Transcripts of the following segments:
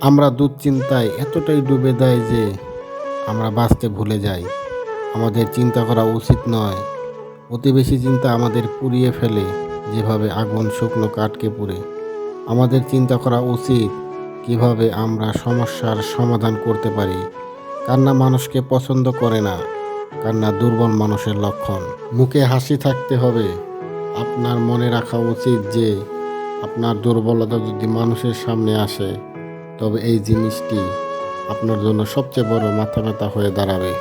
আমরা দুশ্চিন্তায় এতটাই ডুবে দেয় যে আমরা বাঁচতে ভুলে যাই। আমাদের চিন্তা করা উচিত নয়। অতি বেশি চিন্তা আমাদের পুড়িয়ে ফেলে যেভাবে আগুন শুকনো কাঠকে পুড়ে। আমাদের চিন্তা করা উচিত কীভাবে আমরা সমস্যার সমাধান করতে পারি। কান্না মানুষকে পছন্দ করে না। কান্না দুর্বল মানুষের লক্ষণ। মুখে হাসি থাকতে হবে। আপনার মনে রাখা উচিত যে আপনার দুর্বলতা যদি মানুষের সামনে আসে তবে এই জিনিসটি আপনার জন্য সবচেয়ে বড় মাথা ব্যথা হয়ে দাঁড়াবে।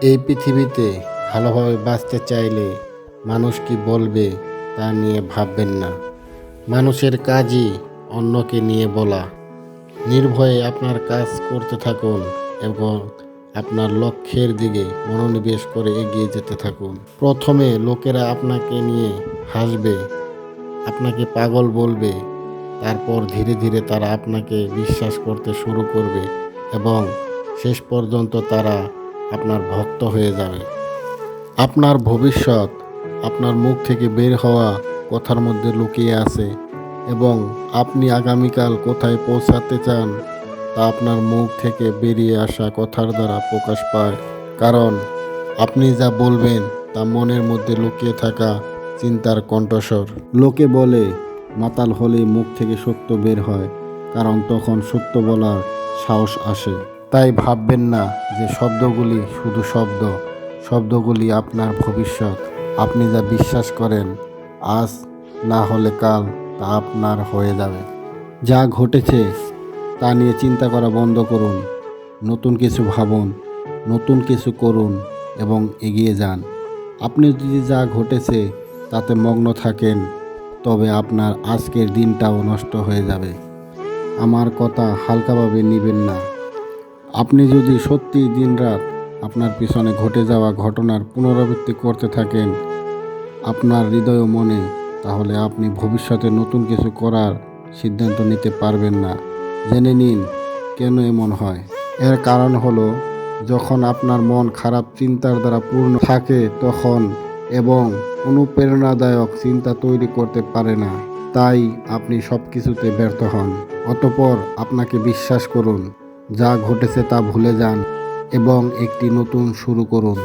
এই পৃথিবীতে ভালোভাবে বাঁচতে চাইলে মানুষ কি বলবে তা নিয়ে ভাববেন না। মানুষের কাজই অন্যকে নিয়ে বলা। নির্ভয়ে আপনার কাজ করতে থাকুন এবং আপনার লক্ষ্যের দিকে মনোনিবেশ করে এগিয়ে যেতে থাকুন। প্রথমে লোকেরা আপনাকে নিয়ে হাসবে, আপনাকে পাগল বলবে তারপর ধীরে ধীরে তারা আপনাকে বিশ্বাস করতে শুরু করবে এবং শেষ পর্যন্ত তারা আপনার ভক্ত হয়ে যাবে। আপনার ভবিষ্যৎ, আপনার মুখ থেকে বের হওয়া কথার মধ্যে লুকিয়ে আছে এবং আপনি আগামীকাল কোথায় পৌঁছাতে চান তা আপনার মুখ থেকে বেরিয়ে আসা কথার দ্বারা প্রকাশ পায়। কারণ আপনি যা বলবেন তা মনের মধ্যে লুকিয়ে থাকা চিন্তার কণ্ঠস্বর। লোকে বলে মাতাল হলে মুখ থেকে সত্য বের হয়, কারণ তখন সত্য বলার সাহস আসে। তাই ভাববেন না যে শব্দগুলি শুধু শব্দ, শব্দগুলি আপনার ভবিষ্যৎ। আপনি যা বিশ্বাস করেন, আজ না হলে কাল তা আপনার হয়ে যাবে। যা ঘটেছে, তা নিয়ে চিন্তা করা বন্ধ করুন, নতুন কিছু ভাবুন, নতুন কিছু করুন এবং এগিয়ে যান। আপনি যদি যা ঘটেছে, তাতে মগ্ন থাকেন তবে আপনার আজকের দিনটাও নষ্ট হয়ে যাবে। আমার কথা হালকাভাবে নেবেন না। আপনি যদি সত্যি দিনরাত আপনার পিছনে ঘটে যাওয়া ঘটনার পুনরাবৃত্তি করতে থাকেন, আপনার হৃদয় মনে, তাহলে আপনি ভবিষ্যতে নতুন কিছু করার সিদ্ধান্ত নিতে পারবেন না। জেনে নিন কেন এমন হয়। এর কারণ হলো, যখন আপনার মন খারাপ, চিন্তার দ্বারা পূর্ণ থাকে, তখন এবং অনুপ্রেরণাদায়ক চিন্তা তৈরি করতে পারে না, তাই আপনি সব কিছুতে ব্যর্থ হন। অতপর আপনাকে বিশ্বাস করুন, যা ঘটেছে তা ভুলে যান এবং একটি নতুন শুরু করুন।